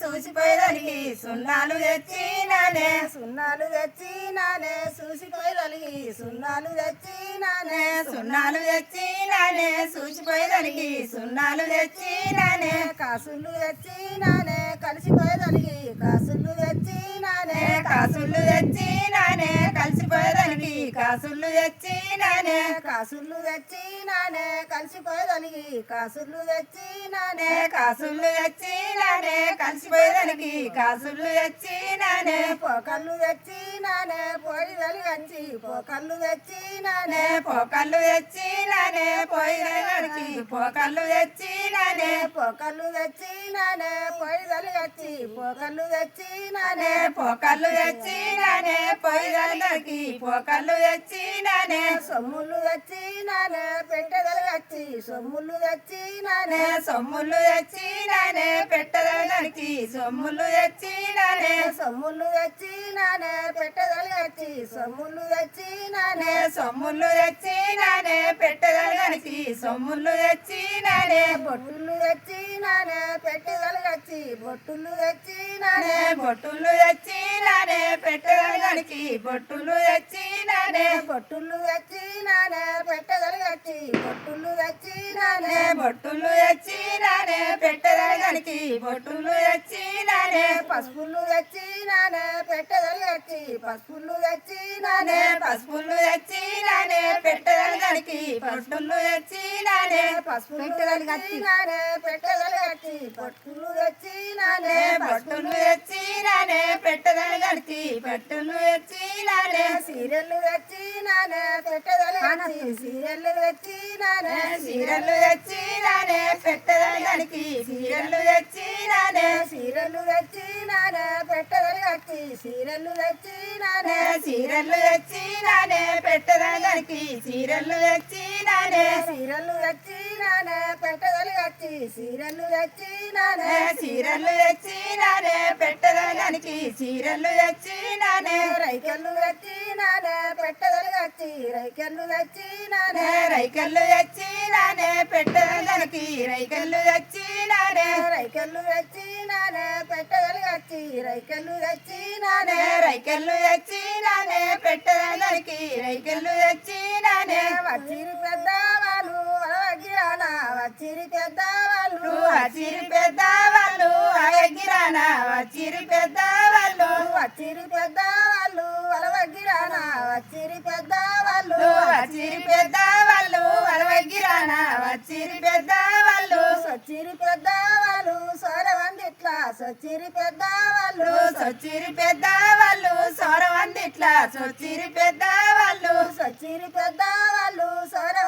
చూసిపోయేదానికి సున్నాలు తెచ్చినానే. సున్నాలు తెచ్చినానే చూసిపోయేదానికి సున్నాలు తెచ్చినానే. సున్నాలు తెచ్చినానే చూసిపోయేదానికి సున్నాలు తెచ్చినానే. కాసులు తెచ్చినానే కలిసిపోయేదానికి కాసులు తెచ్చినానే. కాసులు తెచ్చినానే కలిసిపోయేదానికి కాసులు తెచ్చినానే. కాసులు తెచ్చినానే కలిసిపోయేదానికి కాసులు తెచ్చినానే కాసులు తెచ్చినానే కలిసిపోయేదానికి కాసులు తెచ్చినానే పోకళ్ళు తెచ్చినానే పోయి కంచి పోకళ్ళు తెచ్చినానే పోకళ్ళు తెచ్చినానే పోయేదానికి పోకళ్ళు తెచ్చినానే. పోకళ్ళు తెచ్చినానే పోయి వెలిగచ్చి పోకళ్ళు తెచ్చినానే. పోకళ్ళు తెచ్చినానే పోయేదానికి పోకళ్ళు తెచ్చినానే. సొమ్ములు తెచ్చినానే పెట్టగలిగచ్చి సొమ్ములు తెచ్చినానే. సొమ్ములు తెచ్చినానే పెట్టడానికి సొమ్ములు తెచ్చినానే. సొమ్ములు తెచ్చినానే పెట్టగలిగచ్చి సొమ్ములు తెచ్చినానే సొమ్ములు తెచ్చినానే పెట్టడానికి సొమ్ములు తెచ్చినానే బొట్టులు తెచ్చినానే పెట్టగలిగచ్చి బొట్టులు తెచ్చినానే బొట్టులు తెచ్చినానే పెట్టడానికి బొట్టులు తెచ్చినానే బొట్టులు తెచ్చినానే పెట్టగలిగచ్చి బొట్టులు తెచ్చినానే బొట్టులు పెట్టడానికి బొట్టులు తెచ్చినానే పసుపులు తెచ్చినానే పెట్టగలిగచ్చి పసుపులు తెచ్చినానే పసుపులు తెచ్చినానే పెట్టడానికి పసుపులు తెచ్చినానే పసుపులు తెచ్చినానే పెట్టగలిగచ్చి పట్టులు తెచ్చినానే పట్టులు తెచ్చినానే పెట్టడానికి పట్టులు తెచ్చినానే సీరియల్లు తెచ్చినానే పెట్టగలిగచ్చి సీరియల్లు తెచ్చినానే సీరలు తెచ్చినానే పెట్టడానికి సీరలు తెచ్చినానే. సీరియల్లు తెచ్చినానే పెట్టగలిగచ్చి సీరియల్లు తెచ్చినానే. సీరలు తెచ్చినానే పెట్టడానికి సీరలు తెచ్చినానే. సీరియల్లు తెచ్చినానే పెట్టగలిగచ్చి సీరియల్లు తెచ్చినానే. సీరలు తెచ్చినానే పెట్టడానికి సీరలు తెచ్చినానే. రైకెళ్ళు తెచ్చినానే పెట్టగలిగచ్చి రైకెళ్ళు తెచ్చినానే. రైకల్లు తెచ్చినానే పెట్టడానికి రైకల్లు తెచ్చినానే. రైకెళ్ళు తెచ్చినానే పెట్టగలిగచ్చి రైకెళ్ళు తెచ్చినానే. రైకల్లు తెచ్చినానే పెట్టడానికి రైకల్లు తెచ్చినానే. వచ్చిరి వలవగిరాన వచ్చిరి పెద్దవాళ్ళు వచ్చిరి పెద్దవాళ్ళు అయ్యగిరానా వచ్చిరి పెద్దవాళ్ళు వచ్చిరి పెద్దవాళ్ళు వలవగిరాన వచ్చిరి పెద్దవాళ్ళు వచ్చిరి పెద్దవాళ్ళు అలవగిరానా వచ్చిరి పెద్దవాళ్ళు సొచ్చిరి పెద్దవాళ్ళు సోరవందిట్లా సొచ్చిరి పెద్దవాళ్ళు సొచ్చిరి పెద్దవాళ్ళు సోరవందిట్లా సొచ్చిరి పెద్దవాళ్ళు సొచ్చిరి పెద్దవాళ్ళు సోరవందిట్లా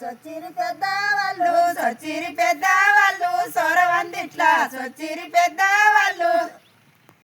సొచ్చిరి పెద్దవాళ్ళు సొచ్చిరి పెద్దవాళ్ళు సొరవందిట్లా సొచ్చిరి పెద్దవాళ్ళు.